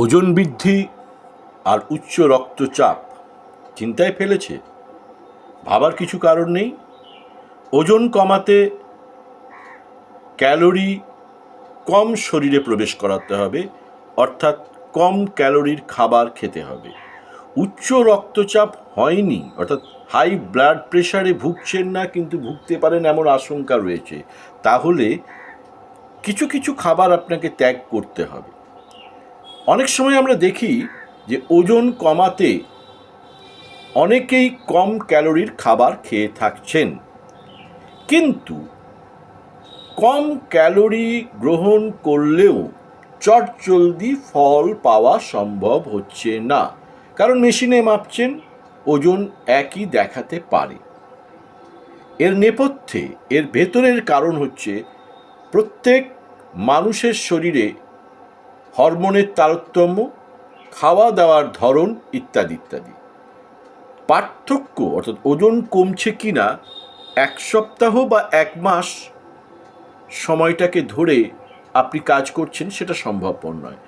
ওজন বৃদ্ধি আর উচ্চ রক্তচাপ চিন্তায় ফেলেছে। ভাবার কিছু কারণ নেই। ওজন কমাতে ক্যালোরি কম শরীরে প্রবেশ করাতে হবে, অর্থাৎ কম ক্যালোরির খাবার খেতে হবে। উচ্চ রক্তচাপ হয়নি, অর্থাৎ হাই ব্লাড প্রেশারে ভুগছেন না, কিন্তু ভুগতে পারেন এমন আশঙ্কা রয়েছে। তাহলে কিছু কিছু খাবার আপনাকে ত্যাগ করতে হবে। অনেক সময় আমরা দেখি যে ওজন কমাতে অনেকেই কম ক্যালোরির খাবার খেয়ে থাকছেন। কিন্তু কম ক্যালোরি গ্রহণ করলেও চটজলদি ফল পাওয়া সম্ভব হচ্ছে না। কারণ মেশিনে মাপছেন, ওজন একই দেখাতে পারে। এর নেপথ্যে, এর ভেতরের কারণ হচ্ছে প্রত্যেক মানুষের শরীরে হরমোনের তারতম্য, খাওয়া দাওয়ার ধরন ইত্যাদি ইত্যাদি। পার্থক্য, অর্থাৎ ওজন কমছে কি না, এক সপ্তাহ বা এক মাস সময়টাকে ধরে আপনি কাজ করছেন সেটা সম্ভবপর নয়।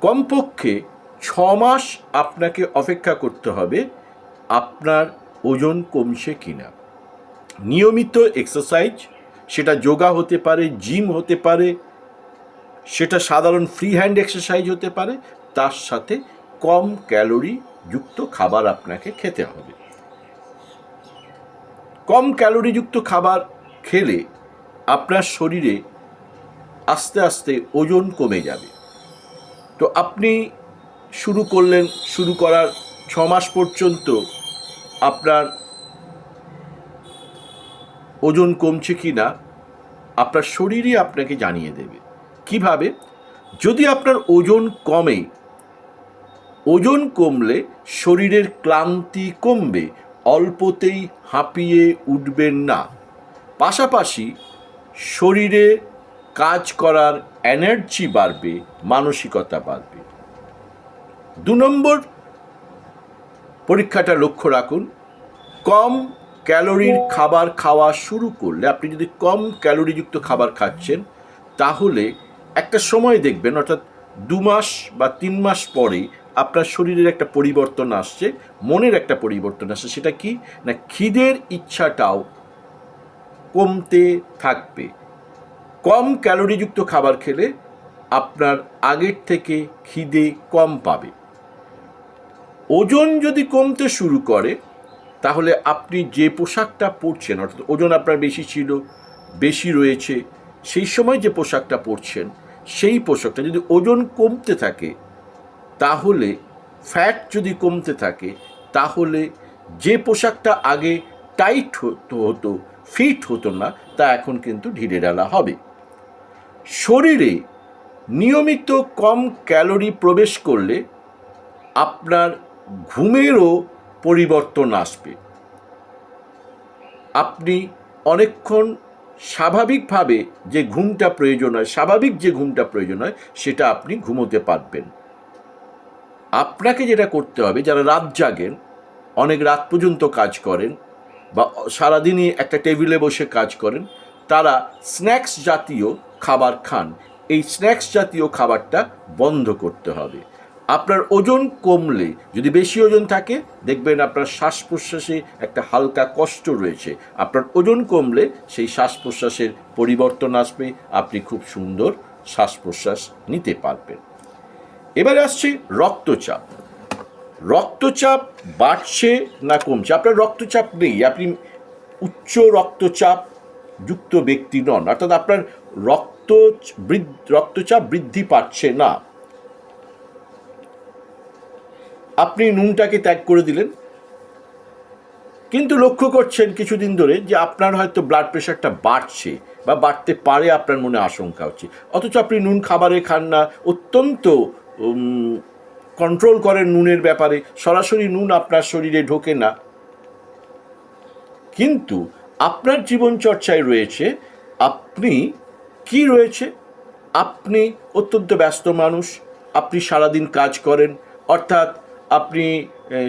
কমপক্ষে ছ মাস আপনাকে অপেক্ষা করতে হবে আপনার ওজন কমছে কি না। নিয়মিত এক্সারসাইজ, সেটা যোগা হতে পারে, জিম হতে পারে সেটা সাধারণ ফ্রি হ্যান্ড এক্সারসাইজ হতে পারে, তার সাথে কম ক্যালোরি যুক্ত খাবার আপনাকে খেতে হবে। কম ক্যালোরিযুক্ত খাবার খেলে আপনার শরীরে আস্তে আস্তে ওজন কমে যাবে। তো আপনি শুরু করলেন, শুরু করার ছ মাস পর্যন্ত আপনার ওজন কমছে কি না আপনার শরীরই আপনাকে জানিয়ে দেবে। কীভাবে? যদি আপনার ওজন কমে, ওজন কমলে শরীরের ক্লান্তি কমবে, অল্পতেই হাঁপিয়ে উঠবেন না। পাশাপাশি শরীরে কাজ করার এনার্জি বাড়বে, মানসিকতা বাড়বে। দু নম্বর পরীক্ষাটা লক্ষ্য রাখুন। কম ক্যালোরির খাবার খাওয়া শুরু করলে, আপনি যদি কম ক্যালোরিযুক্ত খাবার খাচ্ছেন, তাহলে একটা সময় দেখবেন, অর্থাৎ দু মাস বা তিন মাস পরে আপনার শরীরের একটা পরিবর্তন আসছে, মনের একটা পরিবর্তন আসছে। সেটা কি? না, খিদের ইচ্ছাটাও কমতে থাকবে। কম ক্যালোরিযুক্ত খাবার খেলে আপনার আগের থেকে খিদে কম পাবে। ওজন যদি কমতে শুরু করে, তাহলে আপনি যে পোশাকটা পরছেন, অর্থাৎ ওজন আপনার বেশি ছিল, বেশি রয়েছে সেই সময় যে পোশাকটা পরছেন, সেই পোশাকটা যদি ওজন কমতে থাকে, তাহলে ফ্যাট যদি কমতে থাকে, তাহলে যে পোশাকটা আগে টাইট হতো হতো ফিট হতো না, তা এখন কিন্তু ঢিলে ডালা হবে। শরীরে নিয়মিত কম ক্যালোরি প্রবেশ করলে আপনার ঘুমেরও পরিবর্তন আসবে। আপনি অনেকক্ষণ স্বাভাবিকভাবে যে ঘুমটা প্রয়োজন হয়, স্বাভাবিক যে ঘুমটা প্রয়োজন হয়, সেটা আপনি ঘুমোতে পারবেন। আপনাকে যেটা করতে হবে, যারা রাত জাগেন, অনেক রাত পর্যন্ত কাজ করেন বা সারাদিনই একটা টেবিলে বসে কাজ করেন, তারা স্ন্যাক্স জাতীয় খাবার খান। এই স্ন্যাক্স জাতীয় খাবারটা বন্ধ করতে হবে। আপনার ওজন কমলে, যদি বেশি ওজন থাকে, দেখবেন আপনার শ্বাস প্রশ্বাসে একটা হালকা কষ্ট রয়েছে। আপনার ওজন কমলে সেই শ্বাস প্রশ্বাসের পরিবর্তন আসবে, আপনি খুব সুন্দর শ্বাস প্রশ্বাস নিতে পারবেন। এবারে আসছে রক্তচাপ। রক্তচাপ বাড়ছে না কমছে? আপনার রক্তচাপ নেই, আপনি উচ্চ রক্তচাপ যুক্ত ব্যক্তি নন, অর্থাৎ আপনার রক্ত রক্তচাপ বৃদ্ধি পাচ্ছে না। আপনি নুনটাকে ত্যাগ করে দিলেন। কিন্তু লক্ষ্য করছেন কিছুদিন ধরে যে আপনার হয়তো ব্লাড প্রেশারটা বাড়ছে বা বাড়তে পারে আপনার মনে আশঙ্কা হচ্ছে। অথচ আপনি নুন খাবারে খান না, অত্যন্ত কন্ট্রোল করেন নুনের ব্যাপারে। সরাসরি নুন আপনার শরীরে ঢোকে না। কিন্তু আপনার জীবনচর্চায় রয়েছে, আপনি কি রয়েছে? আপনি অত্যন্ত ব্যস্ত মানুষ, আপনি সারাদিন কাজ করেন, অর্থাৎ আপনি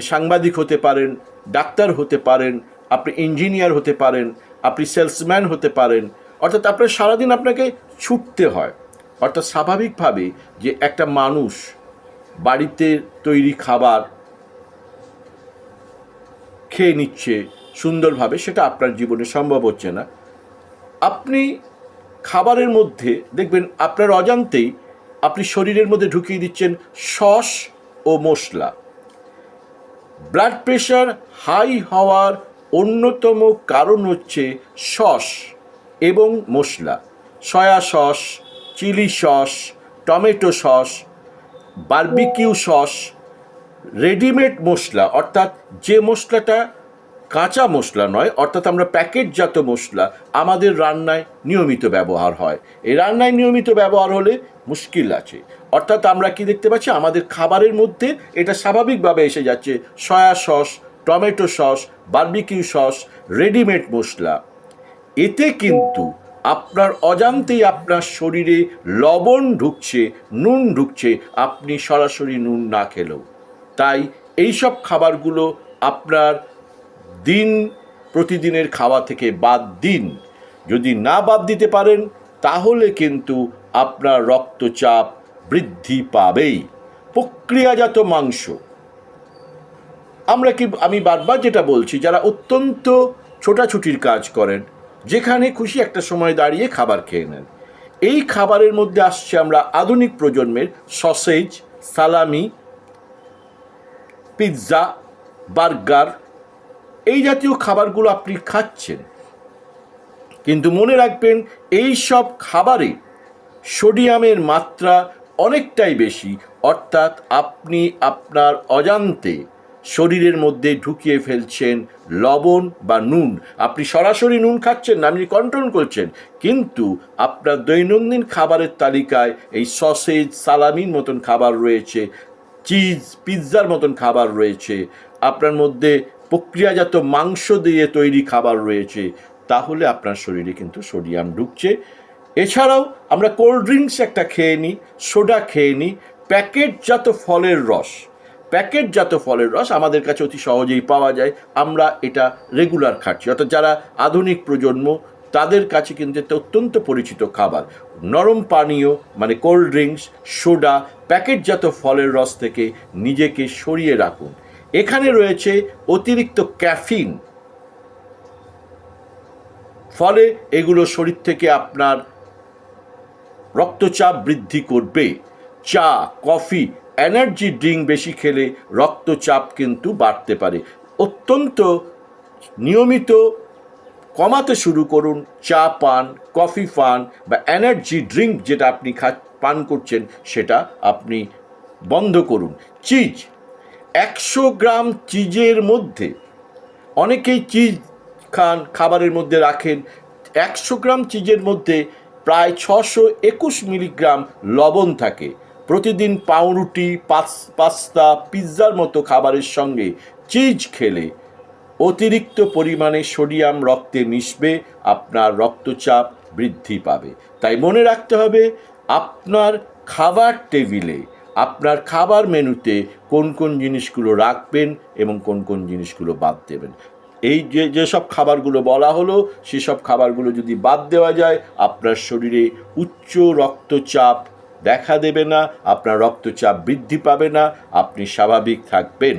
সাংবাদিক হতে পারেন, ডাক্তার হতে পারেন, আপনি ইঞ্জিনিয়ার হতে পারেন, আপনি সেলসম্যান হতে পারেন, অর্থাৎ আপনার সারাদিন আপনাকে ছুটতে হয়। অর্থাৎ স্বাভাবিকভাবে যে একটা মানুষ বাড়িতে তৈরি খাবার খেয়ে নিচ্ছে সুন্দরভাবে, সেটা আপনার জীবনে সম্ভব হচ্ছে না। আপনি খাবারের মধ্যে, দেখবেন আপনার অজান্তেই আপনি শরীরের মধ্যে ঢুকিয়ে দিচ্ছেন সস ও মশলা। ব্লাড প্রেশার হাই হওয়ার অন্যতম কারণ হচ্ছে সস এবং মশলা। Soya sauce, chilli sauce, tomato sauce, barbecue sauce readymade মশলা, অর্থাৎ যে মশলাটা কাঁচা মশলা নয়, অর্থাৎ আমরা প্যাকেটজাত মশলা আমাদের রান্নায় নিয়মিত ব্যবহার হয়। এই রান্নায় নিয়মিত ব্যবহার হলে মুশকিল আছে। অর্থাৎ আমরা কি দেখতে পাচ্ছি? আমাদের খাবারের মধ্যে এটা স্বাভাবিকভাবে এসে যাচ্ছে। Soya sauce, tomato sauce, barbecue sauce, readymade মশলা। এতে কিন্তু আপনার অজান্তেই আপনার শরীরে লবণ ঢুকছে, নুন ঢুকছে, আপনি সরাসরি নুন না খেলেও। তাই এইসব খাবারগুলো আপনার দিন, প্রতিদিনের খাওয়া থেকে বাদ দিন। যদি না বাদ দিতে পারেন, তাহলে কিন্তু আপনার রক্তচাপ বৃদ্ধি পাবেই। প্রক্রিয়াজাত মাংস। আমরা কি, আমি বারবার যেটা বলছি, যারা অত্যন্ত ছোটাছুটির কাজ করেন, যেখানে খুশি একটা সময় দাঁড়িয়ে খাবার খেয়ে নেন। এই খাবারের মধ্যে আসছে আমরা আধুনিক প্রজন্মের সসেজ, সালামি, পিৎজা, বার্গার, এই জাতীয় খাবারগুলো আপনি খাচ্ছেন। কিন্তু মনে রাখবেন, এই সব খাবারে সোডিয়ামের মাত্রা অনেকটাই বেশি, অর্থাৎ আপনি আপনার অজান্তে শরীরের মধ্যে ঢুকিয়ে ফেলছেন লবণ বা নুন। আপনি সরাসরি নুন খাচ্ছেন না, আপনি কন্ট্রোল করছেন, কিন্তু আপনার দৈনন্দিন খাবারের তালিকায় এই সসেজ সালামির মতন খাবার রয়েছে চিজ পিৎজার মতন খাবার রয়েছে, আপনার মধ্যে প্রক্রিয়াজাত মাংস দিয়ে তৈরি খাবার রয়েছে, তাহলে আপনার শরীরে কিন্তু সোডিয়াম ঢুকছে। এছাড়াও আমরা কোল্ড ড্রিঙ্কস একটা খেয়ে নিই, সোডা খেয়ে নিই, প্যাকেটজাত ফলের রস। প্যাকেটজাত ফলের রস আমাদের কাছে অতি সহজেই পাওয়া যায়। আমরা এটা রেগুলার খাচ্ছি। অর্থাৎ যারা আধুনিক প্রজন্ম, তাদের কাছে কিন্তু এটা অত্যন্ত পরিচিত খাবার। নরম পানীয় মানে কোল্ড ড্রিঙ্কস, সোডা, প্যাকেটজাত ফলের রস থেকে নিজেকে সরিয়ে রাখুন। এখানে রয়েছে অতিরিক্ত ক্যাফিন। ফলে এগুলো শরীর থেকে আপনার রক্তচাপ বৃদ্ধি করবে। চা, কফি, এনার্জি ড্রিঙ্ক বেশি খেলে রক্তচাপ কিন্তু বাড়তে পারে। অত্যন্ত নিয়মিত কমাতে শুরু করুন। চা পান, কফি পান বা এনার্জি ড্রিঙ্ক যেটা আপনি খা, পান করছেন সেটা আপনি বন্ধ করুন। চিজ, একশো গ্রাম চিজের মধ্যে অনেকেই চিজ খান, খাবারের মধ্যে রাখেন। একশো গ্রাম চিজের মধ্যে প্রায় ছশো একুশ মিলিগ্রাম লবণ থাকে। প্রতিদিন পাউরুটি পাস্তা, পিৎজার মতো খাবারের সঙ্গে চিজ খেলে। অতিরিক্ত পরিমাণে সোডিয়াম রক্তে মিশবে, আপনার রক্তচাপ বৃদ্ধি পাবে। তাই মনে রাখতে হবে, আপনার খাবার টেবিলে, আপনার খাবার মেনুতে কোন কোন জিনিসগুলো রাখবেন এবং কোন কোন জিনিসগুলো বাদ দেবেন। এই যে যেসব খাবারগুলো বলা হলো সেসব খাবারগুলো যদি বাদ দেওয়া যায়, আপনার শরীরে উচ্চ রক্তচাপ দেখা দেবে না, আপনার রক্তচাপ বৃদ্ধি পাবে না, আপনি স্বাভাবিক থাকবেন।